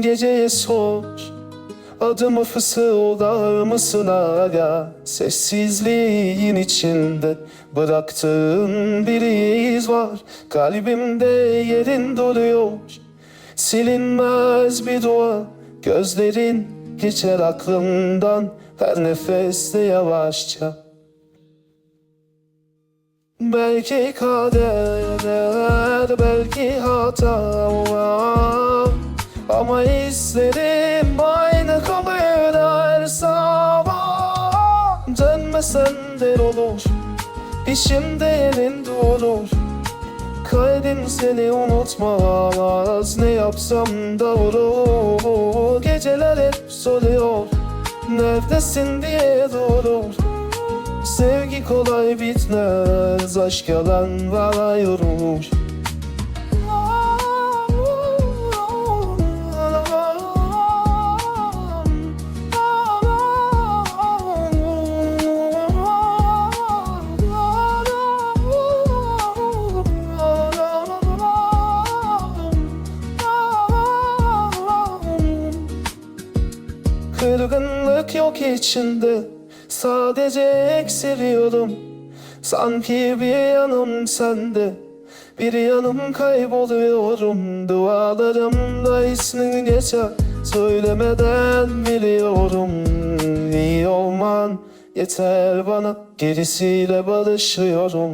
Geceye sor Adımı fısıldar mısın hala Sessizliğin içinde Bıraktığın bir iz var. Kalbimde yerin duruyor Silinmez bir dua Gözlerin geçer aklımdan Her nefeste yavaşça. Belki kader, belki hata Ama izlerim aynı kalır her sabah Dönmesen de olur, işimde yerin durur. Kalbim seni unutmaz, ne yapsam da olur Geceler hep soruyor, neredesin diye durur Sevgi kolay bitmez, aşk yalan var yorulmuş. Kırgınlık yok içinde. Sadece eksiliyorum Sanki bir yanım sende. Bir yanım kayboluyorum. Dualarımda ismin geçer. Söylemeden biliyorum. İyi olman yeter bana. Gerisiyle barışıyorum